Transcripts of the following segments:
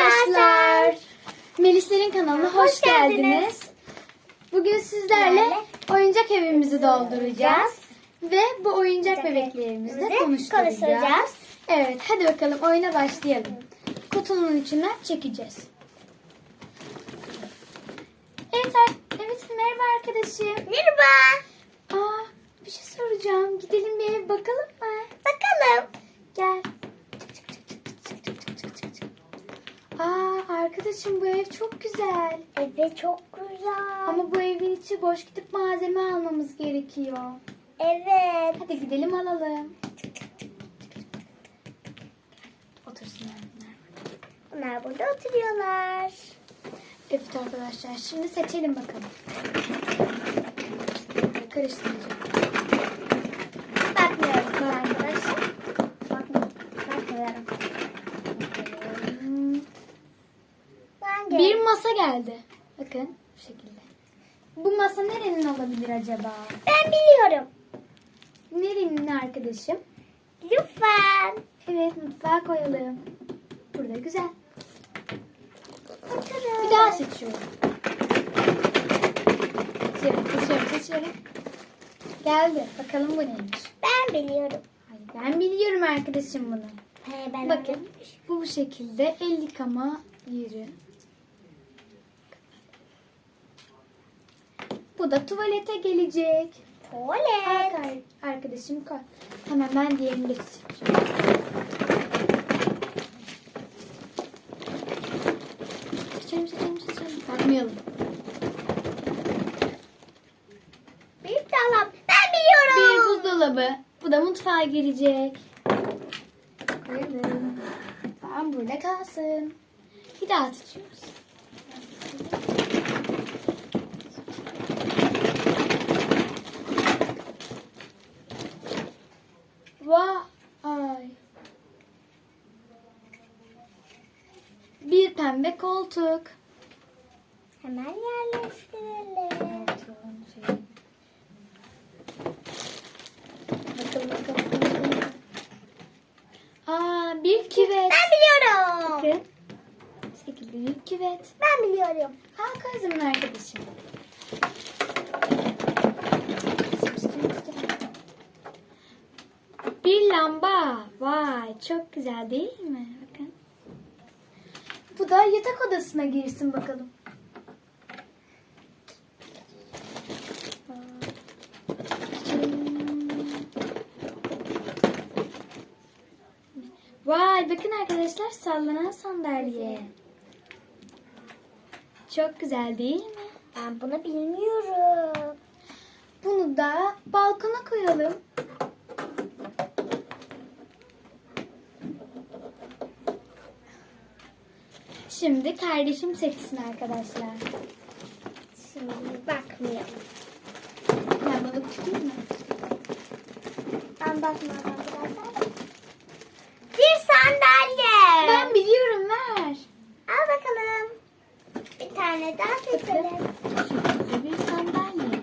arkadaşlar. Melislerin kanalına hoş, Hoş geldiniz. geldiniz. Bugün sizlerle Sizlerle oyuncak evimizi dolduracağız. Ve bu oyuncak evimizi konuşturacağız. konuşturacağız. Evet hadi bakalım oyuna başlayalım. Kutunun içinden çekeceğiz. Evet, evet merhaba arkadaşım. Merhaba. Aa, bir şey soracağım. Gidelim bir ev bakalım mı? Bakalım. Gel. Arkadaşım bu ev çok güzel. Evet çok güzel. Ama bu evin içi boş gidip malzeme almamız gerekiyor. Evet. Hadi gidelim alalım. Otursunlar. Bunlar burada oturuyorlar. Evet arkadaşlar şimdi seçelim bakalım. Karıştıracağım. Bakmıyorum arkadaşlar. Bakma. Bakmıyorum. Hmm, Ben Bir masa geldi. Bakın bu şekilde. Bu masa nerenin olabilir acaba? Ben biliyorum. Nerenin arkadaşım? Lütfen. Evet mutfağa koyalım. Burada güzel. Oturun. Bir daha seçiyorum. Seçiyorum, seçiyorum, seçiyorum. Geldi. Bakalım bu neymiş? Ben biliyorum. Ay, ben biliyorum arkadaşım bunu. He, ben Bakın bu bu şekilde el yıkama yeri. Bu da tuvalete gelecek. Tuvalet. Ar- arkadaşım koy. Hemen ben diğerini de seçiyorum. Seçelim seçelim seçelim. Bakmayalım. Bir dolap. Ben Bir biliyorum. buzdolabı. Bu da mutfağa gelecek. Koyalım. Tamam burada kalsın. Bir daha seçiyoruz. Vay. Bir pembe koltuk. Hemen yerleştirelim. Bakın bakın bakın. Aa bir küvet. Ben biliyorum. Bakın. Bu şekilde bir küvet. Ben biliyorum. Aa kızımın arkadaşım. Bir lamba. Vay çok güzel değil mi? Da yatak odasına girsin bakalım. Vay bakın arkadaşlar sallanan sandalye. Çok güzel değil mi? Ben bunu bilmiyorum. Bunu da balkona koyalım. Şimdi kardeşim seçsin arkadaşlar. Şimdi bakmıyorum. Ben balık tutayım mı? Ben bakmıyorum arkadaşlar. Bir sandalye. Ben biliyorum ver. Al bakalım. Bir tane daha seçelim. Bir sandalye.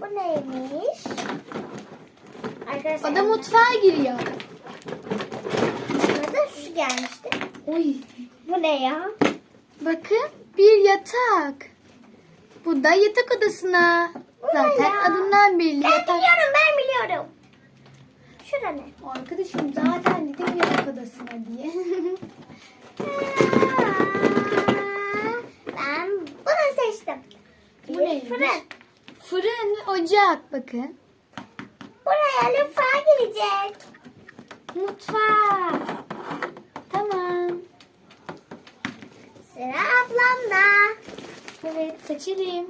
Bu neymiş? Arkadaşlar. O da mutfağa giriyor. Bana da şu gelmişti. Uy. Bu ne ya? Bakın bir yatak. Bu da yatak odasına. Bu Zaten ya? adından belli Ben yatak. biliyorum ben biliyorum. Şura ne? Arkadaşım zaten dedim yatak odasına diye. Ben bunu seçtim. Bu Bir neymiş? fırın. Fırın ocak bakın. Buraya lütfen girecek. Mutfak. Tamam. Sıra ablamda. Evet seçelim.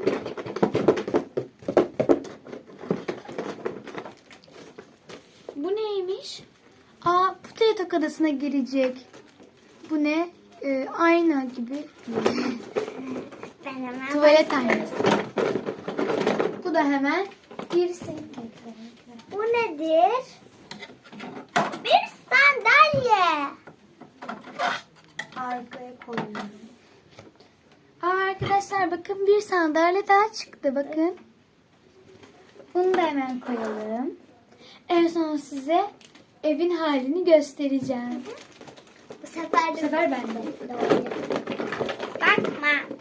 Bu neymiş? Aa yatak odasına girecek. Bu ne? Ee, ayna gibi. Ben hemen Tuvalet aynası. Bu da hemen girsin. Bu nedir? Bir sandalye. Arkaya koyuyorum. Arkadaşlar bakın bir sandalye daha çıktı bakın. Bunu da hemen koyalım. En son size evin halini göstereceğim. sefer Bu sefer ben de. Bakma.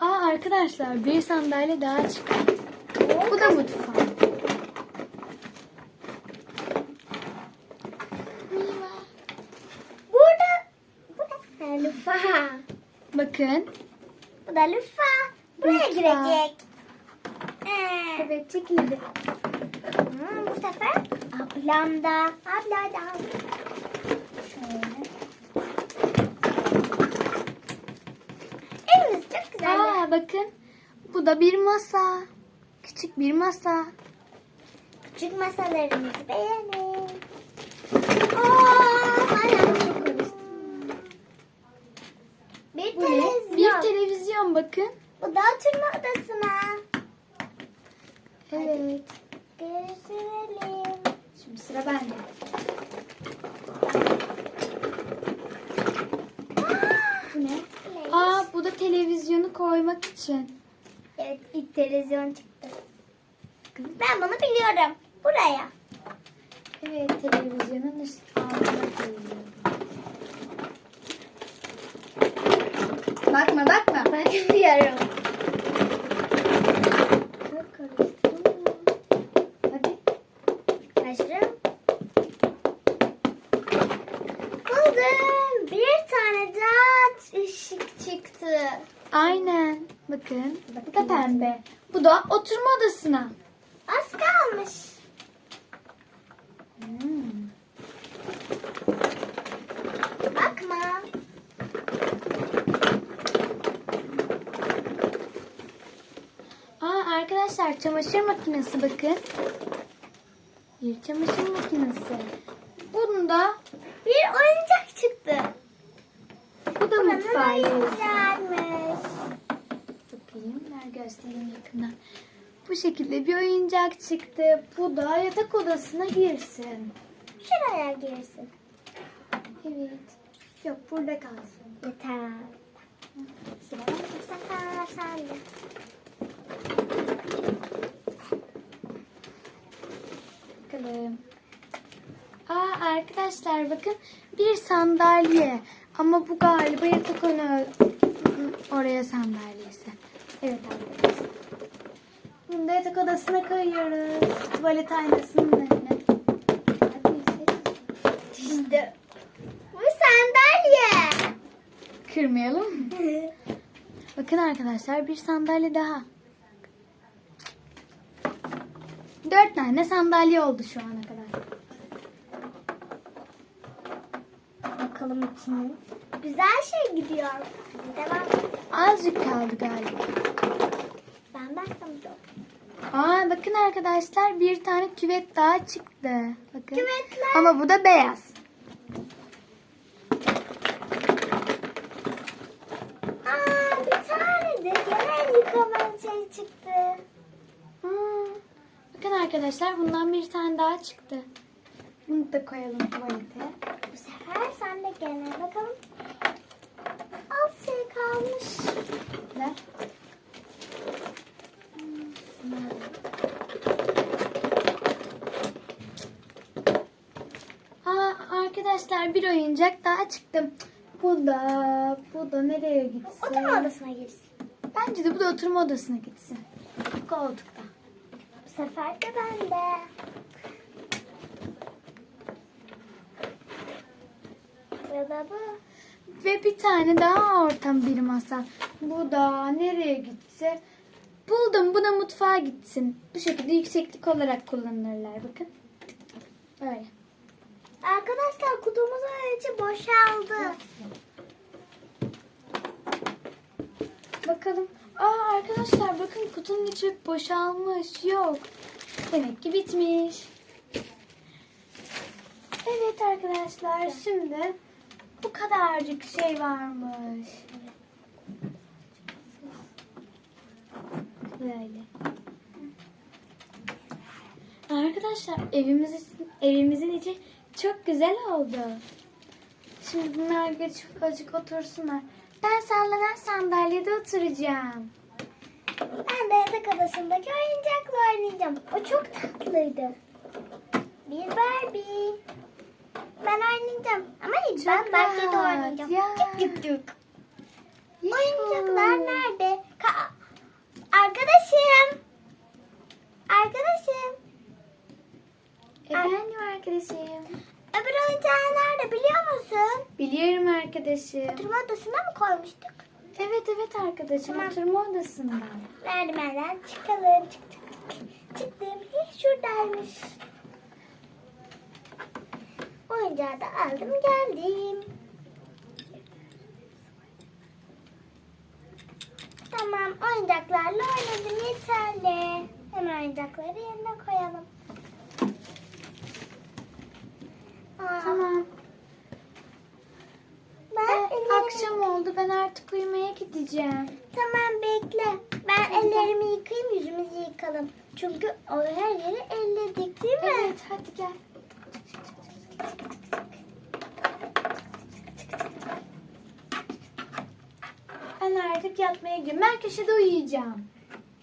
Aa arkadaşlar bir sandalye daha çıktı. Bu da mutfak. Burada bu da Ha, Lufa. Bakın. Bu da Lufa. Buraya Lufa. girecek. Ee, Evet çekildi. hmm, bu sefer ablam da. Abla da. Şöyle. Evimiz çok güzel. Aa bakın. Bu da bir masa. Küçük bir masa. Küçük masalarımızı beğenin. Aa, hala çok konuştum. Bir Bu ne? televizyon. Bir televizyon bakın. Bu da oturma odasına. Evet. Gösterelim. Şimdi sıra bende. Bu ne? Aa bu da televizyonu koymak için. Evet ilk televizyon çıktı. Ben bunu biliyorum. Buraya. Evet televizyonun üst altına koyuyorum. Bakma bakma. Ben biliyorum. Çok karıştırma. Hadi. Başlarım. Buldum. Bir tane daha ışık çıktı. Aynen. Bakın. Bu da pembe. Bu da oturma odasına. Az kalmış. Hmm. Bakma. Aa arkadaşlar çamaşır makinesi bakın. Bir çamaşır makinesi. Bunda Bir oyuncak çıktı. bu da Buranın mutfağı. oyuncakmış. Bakayım ver göstereyim yakından. Bu şekilde bir oyuncak çıktı. Bu da yatak odasına girsin. Şuraya girsin. Evet. Yok burada kalsın. Yeter. Sıra Bu sefer sen de. bakalım. Aa arkadaşlar bakın bir sandalye. Ama bu galiba yatak onu oraya sandalyesi. Evet arkadaşlar. Da yatak odasına koyuyoruz. Tuvalet aynasının önüne. Seç. İşte. Bu sandalye. Kırmayalım? Bakın arkadaşlar bir sandalye daha. Dört tane sandalye oldu şu ana kadar. Bakalım içine. Güzel şey gidiyor. Devam. Azıcık kaldı galiba. Ben baktım da. Aa bakın arkadaşlar bir tane küvet daha çıktı. Bakın. Küvetler. Ama bu da beyaz. Aa bir tane de genel yıkama şey çıktı. Aa, bakın arkadaşlar bundan bir tane daha çıktı. Bunu da koyalım tuvalete. Bu sefer sen de genel bakalım. Az şey kalmış. Ver. Aa, arkadaşlar bir oyuncak daha çıktı. Bu da, bu da nereye gitsin? Oturma odasına girsin. Bence de bu da oturma odasına gitsin. Koltukta. Bu sefer de ben de. Ya da bu. Ve bir tane daha ortam bir masa. Bu da nereye gitse? Buldum. Bu da mutfağa gitsin. Bu şekilde yükseklik olarak kullanırlar. Bakın. Böyle. Arkadaşlar kutumuzun içi boşaldı. Bakalım. Aa arkadaşlar bakın kutunun içi boşalmış. Yok. Demek ki bitmiş. Evet arkadaşlar şimdi bu kadarcık şey varmış. Böyle. Arkadaşlar evimizin evimizin içi çok güzel oldu. Şimdi bunlar geçip azıcık otursunlar. Ben sallanan sandalyede oturacağım. Ben de yatak odasındaki oyuncakla oynayacağım. O çok tatlıydı. Bir Barbie. Ben oynayacağım. Ama Çok ben bahçede oynayacağım. ya. Cık cık. Oyuncaklar nerede? Ka- arkadaşım. Arkadaşım. Efendim arkadaşım. Öbür oyuncağın nerede biliyor musun? Biliyorum arkadaşım. Oturma odasına mı koymuştuk? Evet evet arkadaşım Tamam. oturma odasından. Merdivenden çıkalım. Çık çık çık. Çıktım. Hiç şuradaymış. Oyuncağı da aldım geldim. Tamam oyuncaklarla oynadım yeterli. Hemen oyuncakları yerine koyalım. Aa, Tamam. Ben Eh, ellerimi- akşam oldu ben artık uyumaya gideceğim. Tamam bekle. Ben ellerimi yıkayayım yüzümüzü yıkalım. Çünkü o her yeri elledik değil mi? Evet hadi gel. Ben artık yatmaya gidiyorum. Ben köşede uyuyacağım.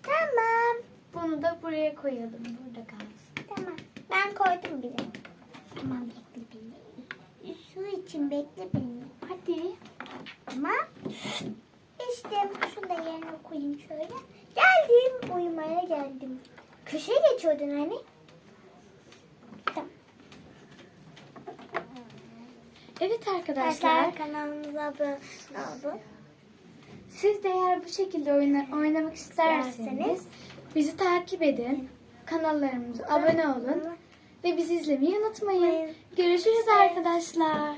Tamam. Bunu da buraya koyalım. Burada kalsın. Tamam. Ben koydum bile. Tamam bekle beni. Su için bekle beni. Hadi. Tamam. İşte şunu da yerine koyayım şöyle. Geldim. Uyumaya geldim. Köşeye geçiyordun hani. Tamam. Evet arkadaşlar. Kanalımıza abone olun. Siz de eğer bu şekilde oyna, oynamak İsterseniz. bizi takip edin. Kanallarımıza abone olun. Ve bizi izlemeyi unutmayın. Görüşürüz arkadaşlar.